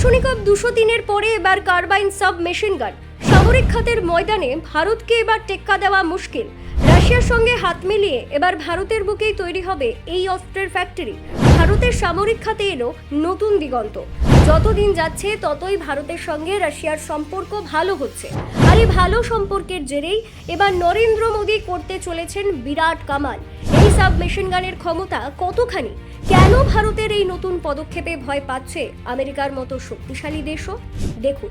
Kalashnikov দুশো তিনের পরে এবার কার্বাইন সাব মেশিন গান। সামরিক খাতের ময়দানে ভারতকে এবার টেক্কা দেওয়া মুশকিল। রাশিয়ার সঙ্গে হাত মিলিয়ে এবার ভারতের বুকেই তৈরি হবে এই অস্ত্রের ফ্যাক্টরি ভারতের সামরিক খাতে এলো নতুন দিগন্ত। যতদিন যাচ্ছে, ততই ভারতের সঙ্গে রাশিয়ার সম্পর্ক ভালো হচ্ছে। আর এই ভালো সম্পর্কের জেরেই এবার নরেন্দ্র মোদী করতে চলেছেন বিরাট কামাল। এই সাব মেশিন গানের ক্ষমতা কতখানি? কেন ভারতের এই নতুন পদক্ষেপে ভয় পাচ্ছে আমেরিকার মতো শক্তিশালী দেশও? দেখুন।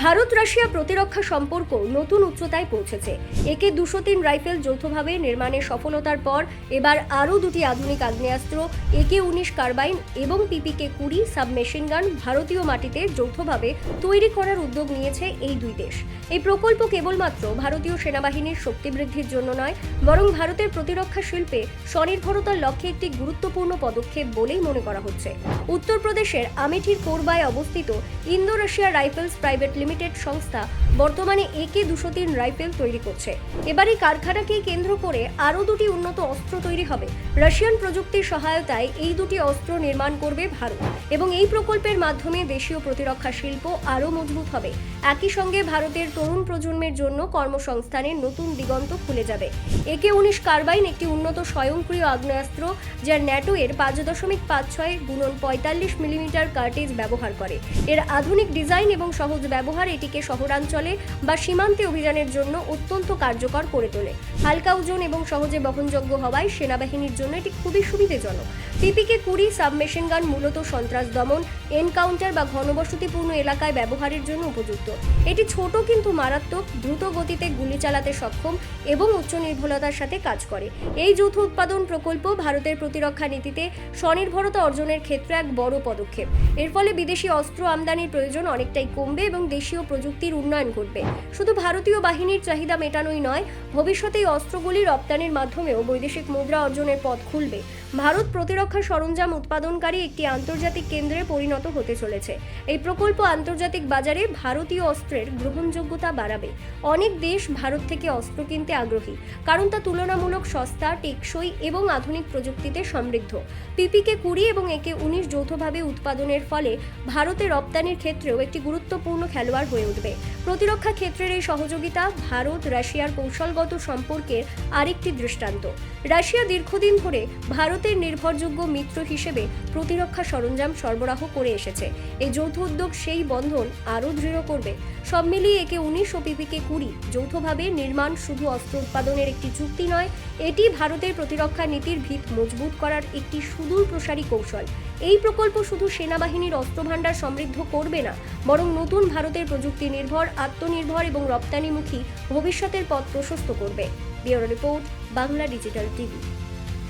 ভারত রাশিয়া প্রতিরক্ষা সম্পর্ক নতুন উচ্চতায় পৌঁছেছে। একে দুশো তিন রাইফেল যৌথভাবে নির্মাণের সফলতার পর এবার আরও দুটি আধুনিক আগ্নেয়াস্ত্র, একে উনিশ কার্বাইন এবং পিপিকে কুড়ি সাবমেশিন গান ভারতীয় মাটিতে যৌথভাবে তৈরি করার উদ্যোগ নিয়েছে এই দুই দেশ। এই প্রকল্প কেবলমাত্র ভারতীয় সেনাবাহিনীর শক্তি বৃদ্ধির জন্য নয়, বরং ভারতের প্রতিরক্ষা শিল্পে স্বনির্ভরতার লক্ষ্যে একটি গুরুত্বপূর্ণ পদক্ষেপ বলেই মনে করা হচ্ছে। উত্তরপ্রদেশের আমেঠির কোরবায় অবস্থিত Indo Russia rifles private limited সংস্থা বর্তমানে একে দুশো তিন রাইফেল তৈরি করছে। এবার এই কারখানাকে কেন্দ্র করে আরও দুটি উন্নত অস্ত্র তৈরি হবে। রাশিয়ান প্রযুক্তির সহায়তায় এই দুটি অস্ত্র নির্মাণ করবে ভারত এবং এই প্রকল্পের মাধ্যমে দেশীয় প্রতিরক্ষা শিল্প আরও মজবুত হবে। একই সঙ্গে ভারতের তরুণ প্রজন্মের জন্য কর্মসংস্থানের নতুন দিগন্ত খুলে যাবে। একে উনিশ কার্বাইন একটি উন্নত স্বয়ংক্রিয় আগ্নেয়াস্ত্র, যার ন্যাটো এর পাঁচ দশমিক পাঁচ ছয় গুণন পঁয়তাল্লিশ মিলিমিটার কার্টেজ ব্যবহার করে। এর আধুনিক ডিজাইন এবং সহজ ব্যবহার এটিকে শহরাঞ্চলে বা সীমান্তে অভিযানের জন্য অত্যন্ত কার্যকর করে তোলে। হালকা ওজন এবং সহজে বহনযোগ্য হওয়ায় সেনাবাহিনীর জন্য এটি খুবই সুবিধাজনক। পিপিকে কুড়ি সাবমেশিন গান মূলত সন্ত্রাস দমন, এনকাউন্টার বা ঘনবসতিপূর্ণ এলাকায় ব্যবহারের জন্য উপযুক্ত। এটি ছোট কিন্তু মারাত্মক, দ্রুত গতিতে গুলি চালাতে সক্ষম এবং উচ্চ নির্ভুলতার সাথে কাজ করে। এই যৌথ উৎপাদন প্রকল্প ভারতের প্রতিরক্ষা নীতিতে স্বনির্ভরতা অর্জনের ক্ষেত্রে এক বড় পদক্ষেপ। এর ফলে বিদেশি অস্ত্র আমদানির প্রয়োজন অনেকটাই কমবে এবং দেশীয় প্রযুক্তির উন্নয়ন ঘটবে। শুধু ভারতীয় বাহিনীর চাহিদা মেটানোই নয়, ভবিষ্যতে এই অস্ত্রগুলি রপ্তানির মাধ্যমেও বৈদেশিক মুদ্রা অর্জনের পথ খুলবে। ভারত প্রতিরক্ষা সরঞ্জাম উৎপাদনকারী একটি আন্তর্জাতিক কেন্দ্রে পরিণত হতে চলেছে। এই প্রকল্প আন্তর্জাতিক বাজারে ভারতীয় অস্ত্রের গ্রহণযোগ্যতা বাড়াবে। অনেক দেশ ভারত থেকে অস্ত্র কিনতে আগ্রহী, কারণ তা তুলনামূলক সস্তা, টেকসই এবং আধুনিক প্রযুক্তিতে সমৃদ্ধ। পিপিকে কুড়ি এবং একে উনিশ যৌথভাবে উৎপাদনের ফলে ভারতে রপ্তানির ক্ষেত্রেও একটি গুরুত্বপূর্ণ খেলোয়াড় হয়ে উঠবে। প্রতিরক্ষা ক্ষেত্রের এই সহযোগিতা ভারত রাশিয়ার কৌশলগত সম্পর্কের আরেকটি দৃষ্টান্ত। রাশিয়া দীর্ঘদিন ধরে ভারতের নির্ভরযোগ্য মিত্র হিসেবে প্রতিরক্ষা সরঞ্জাম সরবরাহ করে এসেছে। এই যৌথ উদ্যোগ সেই বন্ধন আরও দৃঢ় করবে। সব মিলিয়ে একে উনিশ ও পিপিকে কুড়ি যৌথভাবে নির্মাণ শুধু অস্ত্র উৎপাদনের একটি চুক্তি নয়, এটি ভারতের প্রতিরক্ষা নীতির ভিত মজবুত করার একটি সুদূর প্রসারী কৌশল। এই প্রকল্প শুধু সেনাবাহিনীর অস্ত্রভাণ্ডার সমৃদ্ধ করবে না, বরং নতুন ভারতের প্রযুক্তি নির্ভর, আত্মনির্ভর এবং রপ্তানিমুখী ভবিষ্যতের পথ প্রশস্ত করবে। Bureau report, Bangla digital TV.